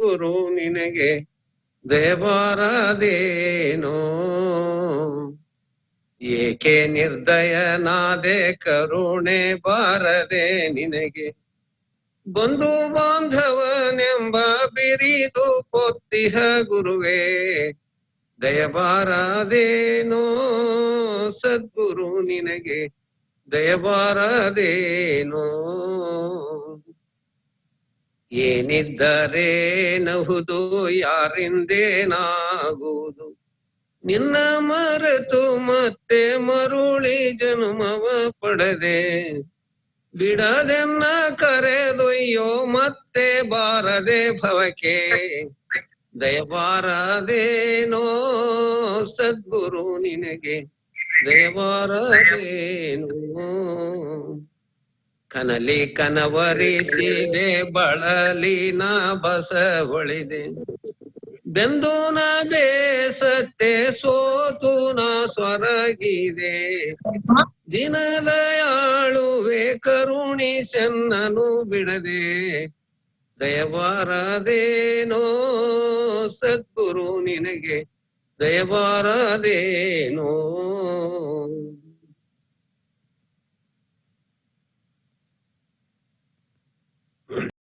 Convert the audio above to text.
ಗುರು ನಿನಗೆ ದೇವರದೇನೋ ಏಕೆ ನಿರ್ದಯನಾದೆ ಕರುಣೆ ಬಾರದೆ ನಿನಗೆ? ಬಂಧು ಬಾಂಧವನೆಂಬ ಬಿರಿದು ಪೊತ್ತಿಹ ಗುರುವೇ ದಯಬಾರದೇನೋ ಸದ್ಗುರು ನಿನಗೆ ದಯಬಾರದೇನೋ ಏನಿದ್ದರೆ ನಹುದು ಯಾರಿಂದೇನಾಗುವುದು? ನಿನ್ನ ಮರೆತು ಮತ್ತೆ ಮರುಳಿ ಜನುಮವ ಪಡೆದೆ, ಬಿಡದೆನ್ನ ಕರೆದೊಯ್ಯೋ ಮತ್ತೆ ಬಾರದೆ ಭವಕ್ಕೆ? ದಯಬಾರದೇನೋ ಸದ್ಗುರು ನಿನಗೆ ದಯಬಾರದೇನೋ ಕನಲಿ ಕನವರಿಸಿದೆ ಬಳಲಿನ ಹೊಳಿದೆ ಬೆಂದು ನ ಬೇಸತ್ತೆ, ಸೋತು ನ ಸ್ವರಗಿದೆ. ದಿನದಯಾಳುವೆ ಕರುಣಿಸೆನ್ನನು ಬಿಡದೆ. ದಯವಾರದೇನೋ ಸದ್ಗುರು ನಿನಗೆ ದಯಬಾರದೇನೋ